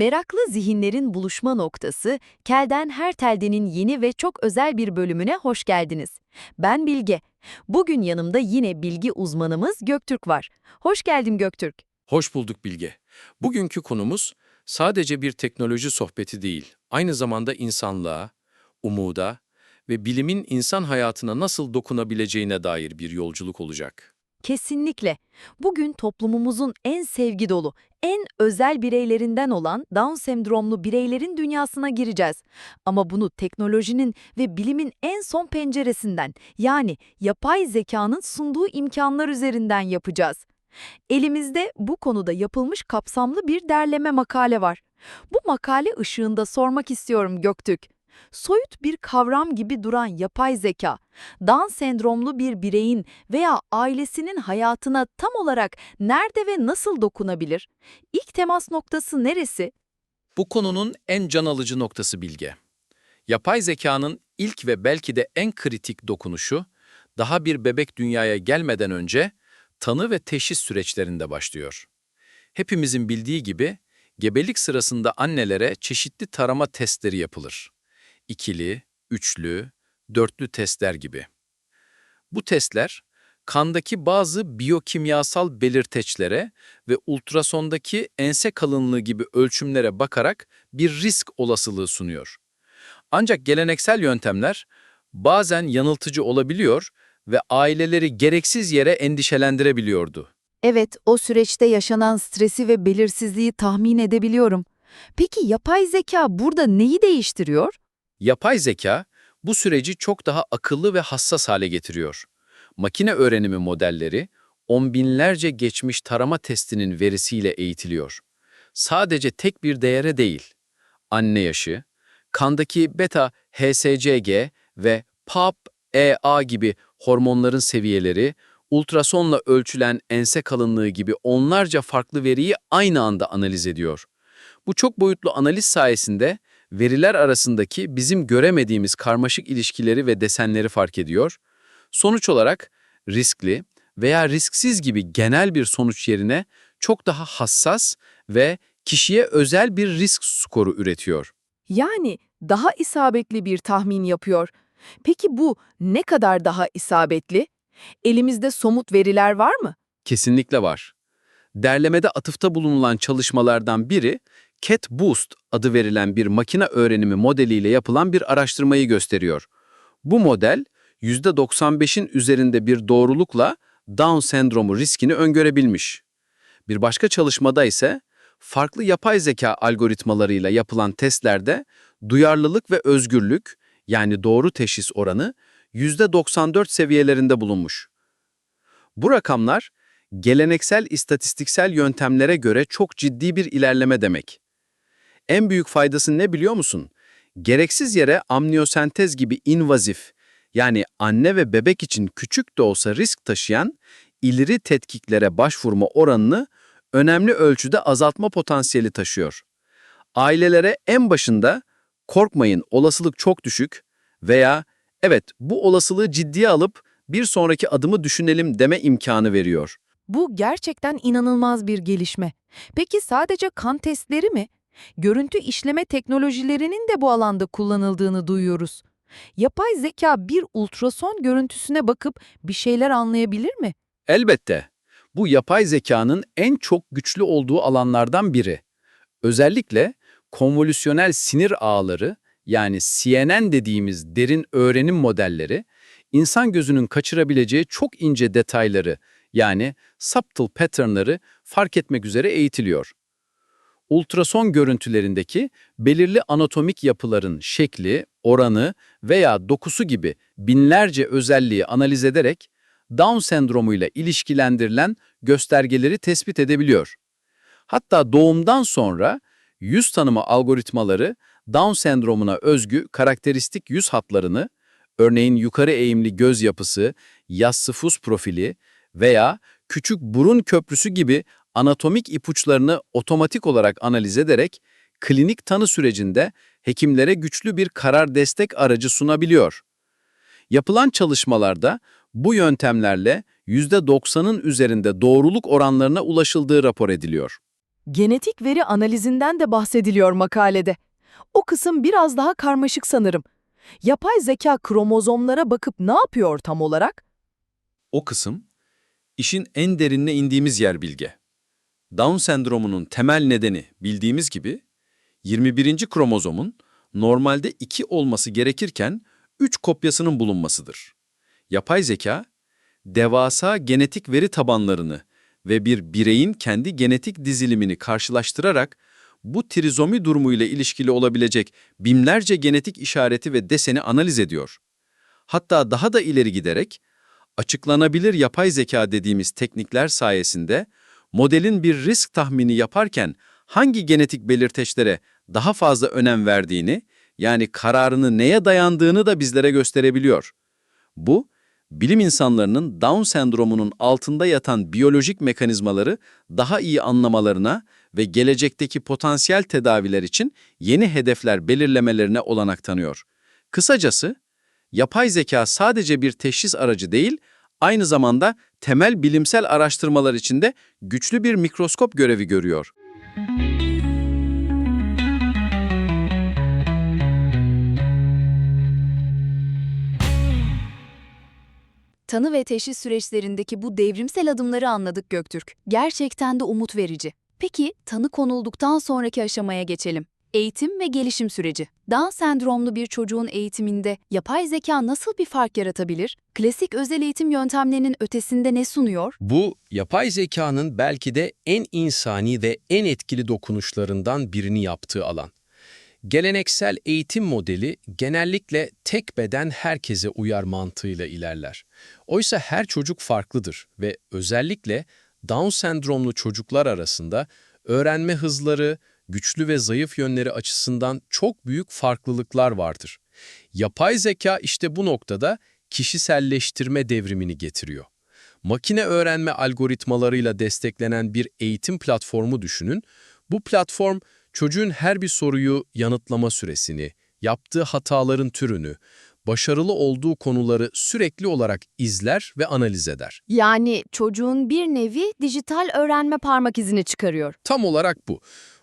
Meraklı zihinlerin buluşma noktası, Kelden Her Telden'in yeni ve çok özel bir bölümüne hoş geldiniz. Ben Bilge. Bugün yanımda yine bilgi uzmanımız Göktürk var. Hoş geldin Göktürk. Hoş bulduk Bilge. Bugünkü konumuz sadece bir teknoloji sohbeti değil, aynı zamanda insanlığa, umuda ve bilimin insan hayatına nasıl dokunabileceğine dair bir yolculuk olacak. Kesinlikle. Bugün toplumumuzun en sevgi dolu, en özel bireylerinden olan Down sendromlu bireylerin dünyasına gireceğiz. Ama bunu teknolojinin ve bilimin en son penceresinden, yani yapay zekanın sunduğu imkanlar üzerinden yapacağız. Elimizde bu konuda yapılmış kapsamlı bir derleme makale var. Bu makale ışığında sormak istiyorum Göktürk. Soyut bir kavram gibi duran yapay zeka, Down sendromlu bir bireyin veya ailesinin hayatına tam olarak nerede ve nasıl dokunabilir? İlk temas noktası neresi? Bu konunun en can alıcı noktası Bilge. Yapay zekanın ilk ve belki de en kritik dokunuşu, daha bir bebek dünyaya gelmeden önce tanı ve teşhis süreçlerinde başlıyor. Hepimizin bildiği gibi, gebelik sırasında annelere çeşitli tarama testleri yapılır. İkili, üçlü, dörtlü testler gibi. Bu testler, kandaki bazı biyokimyasal belirteçlere ve ultrasondaki ense kalınlığı gibi ölçümlere bakarak bir risk olasılığı sunuyor. Ancak geleneksel yöntemler bazen yanıltıcı olabiliyor ve aileleri gereksiz yere endişelendirebiliyordu. Evet, o süreçte yaşanan stresi ve belirsizliği tahmin edebiliyorum. Peki yapay zeka burada neyi değiştiriyor? Yapay zeka bu süreci çok daha akıllı ve hassas hale getiriyor. Makine öğrenimi modelleri on binlerce geçmiş tarama testinin verisiyle eğitiliyor. Sadece tek bir değere değil, anne yaşı, kandaki beta HCG ve PAP-EA gibi hormonların seviyeleri, ultrasonla ölçülen ense kalınlığı gibi onlarca farklı veriyi aynı anda analiz ediyor. Bu çok boyutlu analiz sayesinde veriler arasındaki bizim göremediğimiz karmaşık ilişkileri ve desenleri fark ediyor. Sonuç olarak riskli veya risksiz gibi genel bir sonuç yerine çok daha hassas ve kişiye özel bir risk skoru üretiyor. Yani daha isabetli bir tahmin yapıyor. Peki bu ne kadar daha isabetli? Elimizde somut veriler var mı? Kesinlikle var. Derlemede atıfta bulunulan çalışmalardan biri, Cat Boost adı verilen bir makine öğrenimi modeliyle yapılan bir araştırmayı gösteriyor. Bu model, %95'in üzerinde bir doğrulukla Down sendromu riskini öngörebilmiş. Bir başka çalışmada ise, farklı yapay zeka algoritmalarıyla yapılan testlerde duyarlılık ve özgürlük, yani doğru teşhis oranı, %94 seviyelerinde bulunmuş. Bu rakamlar, geleneksel istatistiksel yöntemlere göre çok ciddi bir ilerleme demek. En büyük faydası ne biliyor musun? Gereksiz yere amniyosentez gibi invazif, yani anne ve bebek için küçük de olsa risk taşıyan ileri tetkiklere başvurma oranını önemli ölçüde azaltma potansiyeli taşıyor. Ailelere en başında korkmayın olasılık çok düşük veya evet bu olasılığı ciddiye alıp bir sonraki adımı düşünelim deme imkanı veriyor. Bu gerçekten inanılmaz bir gelişme. Peki sadece kan testleri mi? Görüntü işleme teknolojilerinin de bu alanda kullanıldığını duyuyoruz. Yapay zeka bir ultrason görüntüsüne bakıp bir şeyler anlayabilir mi? Elbette. Bu yapay zekanın en çok güçlü olduğu alanlardan biri. Özellikle konvolüsyonel sinir ağları yani CNN dediğimiz derin öğrenim modelleri, insan gözünün kaçırabileceği çok ince detayları yani subtle patternları fark etmek üzere eğitiliyor. Ultrason görüntülerindeki belirli anatomik yapıların şekli, oranı veya dokusu gibi binlerce özelliği analiz ederek Down sendromuyla ilişkilendirilen göstergeleri tespit edebiliyor. Hatta doğumdan sonra yüz tanıma algoritmaları Down sendromuna özgü karakteristik yüz hatlarını, örneğin yukarı eğimli göz yapısı, yassı fus profili veya küçük burun köprüsü gibi anatomik ipuçlarını otomatik olarak analiz ederek klinik tanı sürecinde hekimlere güçlü bir karar destek aracı sunabiliyor. Yapılan çalışmalarda bu yöntemlerle %90'ın üzerinde doğruluk oranlarına ulaşıldığı rapor ediliyor. Genetik veri analizinden de bahsediliyor makalede. O kısım biraz daha karmaşık sanırım. Yapay zeka kromozomlara bakıp ne yapıyor tam olarak? O kısım, işin en derinine indiğimiz yer Bilge. Down sendromunun temel nedeni bildiğimiz gibi 21. kromozomun normalde 2 olması gerekirken 3 kopyasının bulunmasıdır. Yapay zeka, devasa genetik veri tabanlarını ve bir bireyin kendi genetik dizilimini karşılaştırarak bu trizomi durumuyla ilişkili olabilecek binlerce genetik işareti ve deseni analiz ediyor. Hatta daha da ileri giderek, açıklanabilir yapay zeka dediğimiz teknikler sayesinde modelin bir risk tahmini yaparken hangi genetik belirteçlere daha fazla önem verdiğini, yani kararını neye dayandığını da bizlere gösterebiliyor. Bu, bilim insanlarının Down sendromunun altında yatan biyolojik mekanizmaları daha iyi anlamalarına ve gelecekteki potansiyel tedaviler için yeni hedefler belirlemelerine olanak tanıyor. Kısacası, yapay zeka sadece bir teşhis aracı değil, aynı zamanda temel bilimsel araştırmalar içinde güçlü bir mikroskop görevi görüyor. Tanı ve teşhis süreçlerindeki bu devrimsel adımları anladık Göktürk. Gerçekten de umut verici. Peki tanı konulduktan sonraki aşamaya geçelim. Eğitim ve gelişim süreci. Down sendromlu bir çocuğun eğitiminde yapay zeka nasıl bir fark yaratabilir? Klasik özel eğitim yöntemlerinin ötesinde ne sunuyor? Bu, yapay zekanın belki de en insani ve en etkili dokunuşlarından birini yaptığı alan. Geleneksel eğitim modeli genellikle tek beden herkese uyar mantığıyla ilerler. Oysa her çocuk farklıdır ve özellikle Down sendromlu çocuklar arasında öğrenme hızları, güçlü ve zayıf yönleri açısından çok büyük farklılıklar vardır. Yapay zeka işte bu noktada kişiselleştirme devrimini getiriyor. Makine öğrenme algoritmalarıyla desteklenen bir eğitim platformu düşünün. Bu platform çocuğun her bir soruyu yanıtlama süresini, yaptığı hataların türünü, başarılı olduğu konuları sürekli olarak izler ve analiz eder. Yani çocuğun bir nevi dijital öğrenme parmak izini çıkarıyor. Tam olarak bu.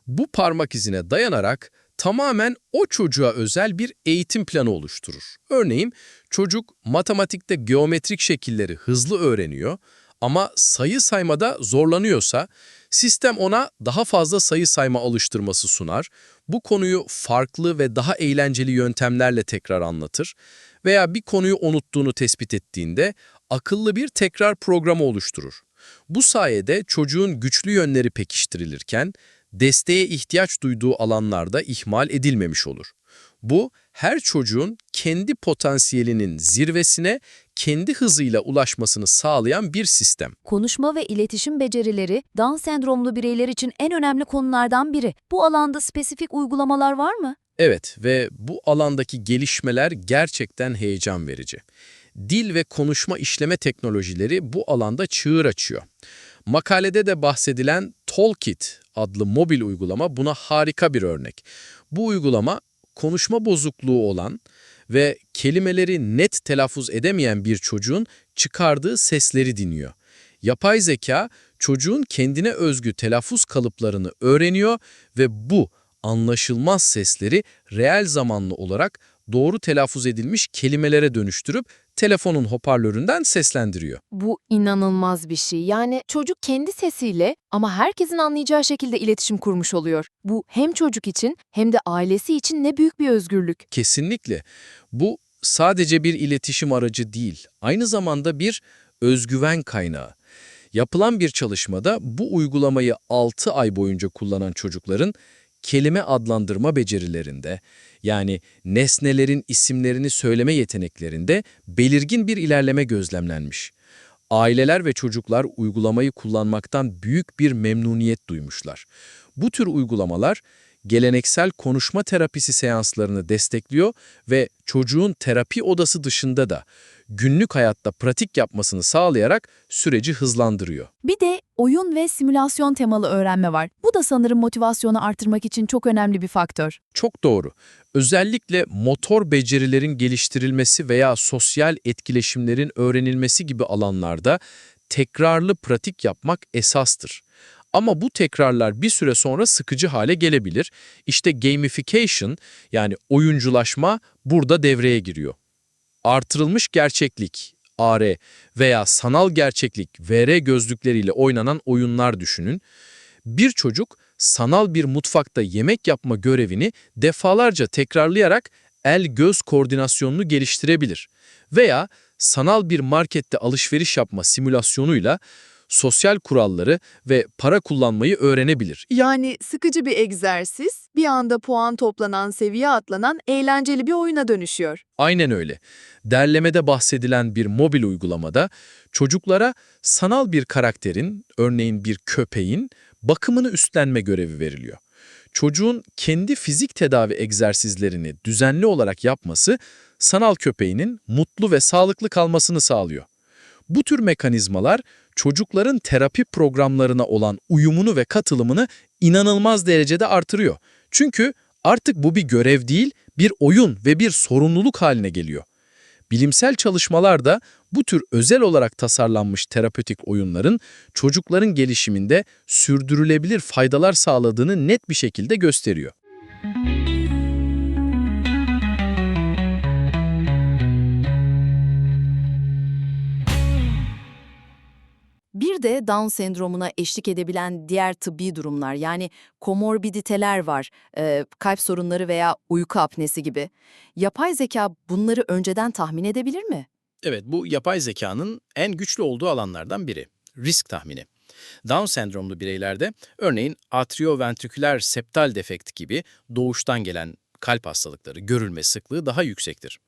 Bu parmak izine dayanarak tamamen o çocuğa özel bir eğitim planı oluşturur. Örneğin çocuk matematikte geometrik şekilleri hızlı öğreniyor ama sayı saymada zorlanıyorsa sistem ona daha fazla sayı sayma alıştırması sunar. Bu konuyu farklı ve daha eğlenceli yöntemlerle tekrar anlatır veya bir konuyu unuttuğunu tespit ettiğinde akıllı bir tekrar programı oluşturur. Bu sayede çocuğun güçlü yönleri pekiştirilirken desteğe ihtiyaç duyduğu alanlarda ihmal edilmemiş olur. Bu, her çocuğun kendi potansiyelinin zirvesine kendi hızıyla ulaşmasını sağlayan bir sistem. Konuşma ve iletişim becerileri Down sendromlu bireyler için en önemli konulardan biri. Bu alanda spesifik uygulamalar var mı? Evet ve bu alandaki gelişmeler gerçekten heyecan verici. Dil ve konuşma işleme teknolojileri bu alanda çığır açıyor. Makalede de bahsedilen Toolkit adlı mobil uygulama buna harika bir örnek. Bu uygulama konuşma bozukluğu olan ve kelimeleri net telaffuz edemeyen bir çocuğun çıkardığı sesleri dinliyor. Yapay zeka çocuğun kendine özgü telaffuz kalıplarını öğreniyor ve bu anlaşılmaz sesleri reel zamanlı olarak doğru telaffuz edilmiş kelimelere dönüştürüp telefonun hoparlöründen seslendiriyor. Bu inanılmaz bir şey. Yani çocuk kendi sesiyle ama herkesin anlayacağı şekilde iletişim kurmuş oluyor. Bu hem çocuk için hem de ailesi için ne büyük bir özgürlük. Kesinlikle. Bu sadece bir iletişim aracı değil, aynı zamanda bir özgüven kaynağı. Yapılan bir çalışmada bu uygulamayı 6 ay boyunca kullanan çocukların kelime adlandırma becerilerinde, yani nesnelerin isimlerini söyleme yeteneklerinde belirgin bir ilerleme gözlemlenmiş. Aileler ve çocuklar uygulamayı kullanmaktan büyük bir memnuniyet duymuşlar. Bu tür uygulamalar geleneksel konuşma terapisi seanslarını destekliyor ve çocuğun terapi odası dışında da günlük hayatta pratik yapmasını sağlayarak süreci hızlandırıyor. Bir de oyun ve simülasyon temalı öğrenme var. Bu da sanırım motivasyonu artırmak için çok önemli bir faktör. Çok doğru. Özellikle motor becerilerin geliştirilmesi veya sosyal etkileşimlerin öğrenilmesi gibi alanlarda tekrarlı pratik yapmak esastır. Ama bu tekrarlar bir süre sonra sıkıcı hale gelebilir. İşte gamification yani oyunculaşma burada devreye giriyor. Artırılmış gerçeklik AR veya sanal gerçeklik VR gözlükleriyle oynanan oyunlar düşünün. Bir çocuk sanal bir mutfakta yemek yapma görevini defalarca tekrarlayarak el-göz koordinasyonunu geliştirebilir. Veya sanal bir markette alışveriş yapma simülasyonuyla sosyal kuralları ve para kullanmayı öğrenebilir. Yani sıkıcı bir egzersiz, bir anda puan toplanan, seviye atlanan eğlenceli bir oyuna dönüşüyor. Aynen öyle. Derlemede bahsedilen bir mobil uygulamada çocuklara sanal bir karakterin, örneğin bir köpeğin bakımını üstlenme görevi veriliyor. Çocuğun kendi fizik tedavi egzersizlerini düzenli olarak yapması sanal köpeğinin mutlu ve sağlıklı kalmasını sağlıyor. Bu tür mekanizmalar çocukların terapi programlarına olan uyumunu ve katılımını inanılmaz derecede artırıyor. Çünkü artık bu bir görev değil, bir oyun ve bir sorumluluk haline geliyor. Bilimsel çalışmalar da bu tür özel olarak tasarlanmış terapötik oyunların çocukların gelişiminde sürdürülebilir faydalar sağladığını net bir şekilde gösteriyor. Bir de Down sendromuna eşlik edebilen diğer tıbbi durumlar yani komorbiditeler var, e, kalp sorunları veya uyku apnesi gibi. Yapay zeka bunları önceden tahmin edebilir mi? Evet, bu yapay zekanın en güçlü olduğu alanlardan biri. Risk tahmini. Down sendromlu bireylerde örneğin atrioventriküler septal defekt gibi doğuştan gelen kalp hastalıkları görülme sıklığı daha yüksektir.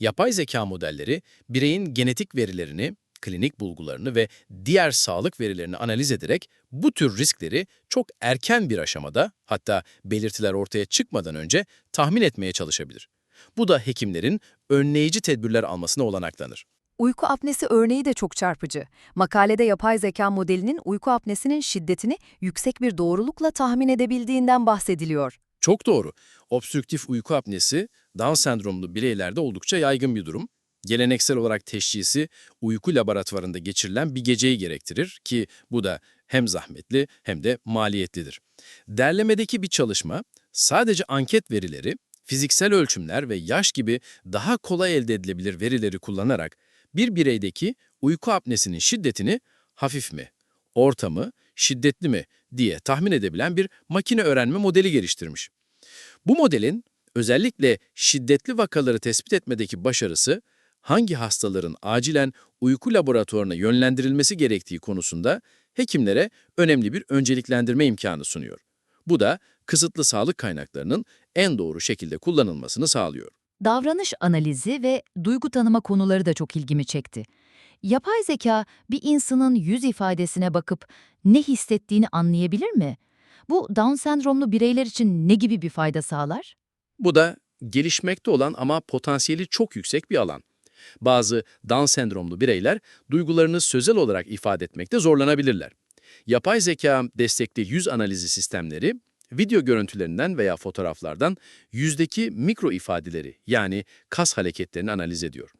Yapay zeka modelleri bireyin genetik verilerini, klinik bulgularını ve diğer sağlık verilerini analiz ederek bu tür riskleri çok erken bir aşamada hatta belirtiler ortaya çıkmadan önce tahmin etmeye çalışabilir. Bu da hekimlerin önleyici tedbirler almasına olanaklanır. Uyku apnesi örneği de çok çarpıcı. Makalede yapay zeka modelinin uyku apnesinin şiddetini yüksek bir doğrulukla tahmin edebildiğinden bahsediliyor. Çok doğru. Obstrüktif uyku apnesi Down sendromlu bireylerde oldukça yaygın bir durum. Geleneksel olarak teşhisi uyku laboratuvarında geçirilen bir geceyi gerektirir ki bu da hem zahmetli hem de maliyetlidir. Derlemedeki bir çalışma sadece anket verileri, fiziksel ölçümler ve yaş gibi daha kolay elde edilebilir verileri kullanarak bir bireydeki uyku apnesinin şiddetini hafif mi, orta mı, şiddetli mi diye tahmin edebilen bir makine öğrenme modeli geliştirmiş. Bu modelin özellikle şiddetli vakaları tespit etmedeki başarısı, hangi hastaların acilen uyku laboratuvarına yönlendirilmesi gerektiği konusunda hekimlere önemli bir önceliklendirme imkanı sunuyor. Bu da kısıtlı sağlık kaynaklarının en doğru şekilde kullanılmasını sağlıyor. Davranış analizi ve duygu tanıma konuları da çok ilgimi çekti. Yapay zeka bir insanın yüz ifadesine bakıp ne hissettiğini anlayabilir mi? Bu Down sendromlu bireyler için ne gibi bir fayda sağlar? Bu da gelişmekte olan ama potansiyeli çok yüksek bir alan. Bazı Down sendromlu bireyler duygularını sözel olarak ifade etmekte zorlanabilirler. Yapay zeka destekli yüz analizi sistemleri, video görüntülerinden veya fotoğraflardan yüzdeki mikro ifadeleri yani kas hareketlerini analiz ediyor.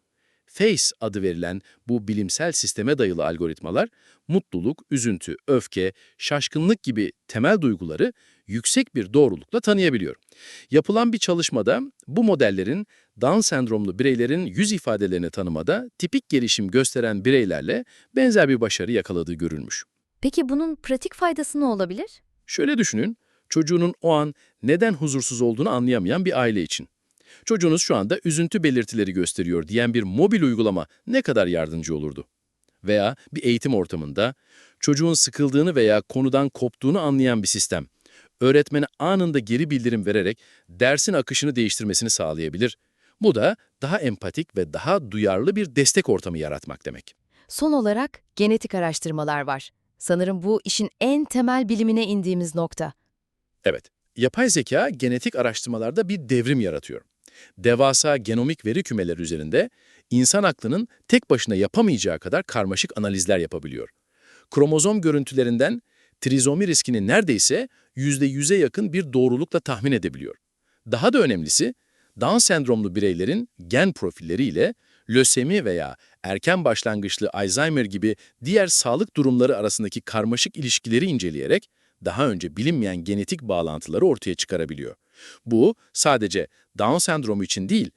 FACE adı verilen bu bilimsel sisteme dayalı algoritmalar, mutluluk, üzüntü, öfke, şaşkınlık gibi temel duyguları yüksek bir doğrulukla tanıyabiliyor. Yapılan bir çalışmada bu modellerin Down sendromlu bireylerin yüz ifadelerini tanımada tipik gelişim gösteren bireylerle benzer bir başarı yakaladığı görülmüş. Peki bunun pratik faydası ne olabilir? Şöyle düşünün, çocuğunun o an neden huzursuz olduğunu anlayamayan bir aile için. Çocuğunuz şu anda üzüntü belirtileri gösteriyor diyen bir mobil uygulama ne kadar yardımcı olurdu? Veya bir eğitim ortamında çocuğun sıkıldığını veya konudan koptuğunu anlayan bir sistem, öğretmene anında geri bildirim vererek dersin akışını değiştirmesini sağlayabilir. Bu da daha empatik ve daha duyarlı bir destek ortamı yaratmak demek. Son olarak genetik araştırmalar var. Sanırım bu işin en temel bilimine indiğimiz nokta. Evet, yapay zeka genetik araştırmalarda bir devrim yaratıyor. Devasa genomik veri kümeleri üzerinde insan aklının tek başına yapamayacağı kadar karmaşık analizler yapabiliyor. Kromozom görüntülerinden trizomi riskini neredeyse %100'e yakın bir doğrulukla tahmin edebiliyor. Daha da önemlisi, Down sendromlu bireylerin gen profilleriyle Lösemi veya erken başlangıçlı Alzheimer gibi diğer sağlık durumları arasındaki karmaşık ilişkileri inceleyerek daha önce bilinmeyen genetik bağlantıları ortaya çıkarabiliyor. Bu sadece Down sendromu için değil,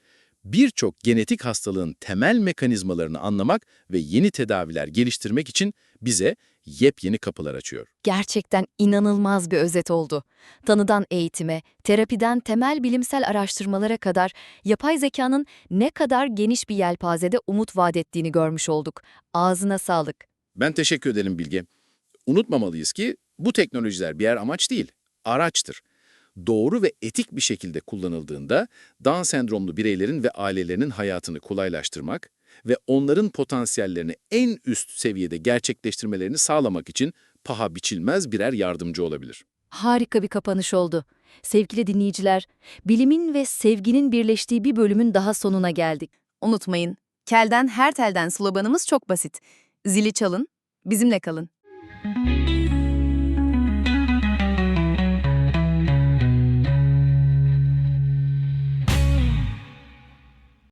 birçok genetik hastalığın temel mekanizmalarını anlamak ve yeni tedaviler geliştirmek için bize yepyeni kapılar açıyor. Gerçekten inanılmaz bir özet oldu. Tanıdan eğitime, terapiden temel bilimsel araştırmalara kadar yapay zekanın ne kadar geniş bir yelpazede umut vaat ettiğini görmüş olduk. Ağzına sağlık. Ben teşekkür ederim Bilge. Unutmamalıyız ki bu teknolojiler birer amaç değil, araçtır. Doğru ve etik bir şekilde kullanıldığında Down sendromlu bireylerin ve ailelerinin hayatını kolaylaştırmak ve onların potansiyellerini en üst seviyede gerçekleştirmelerini sağlamak için paha biçilmez birer yardımcı olabilir. Harika bir kapanış oldu. Sevgili dinleyiciler, bilimin ve sevginin birleştiği bir bölümün daha sonuna geldik. Unutmayın, kelden her telden sloganımız çok basit. Zili çalın, bizimle kalın.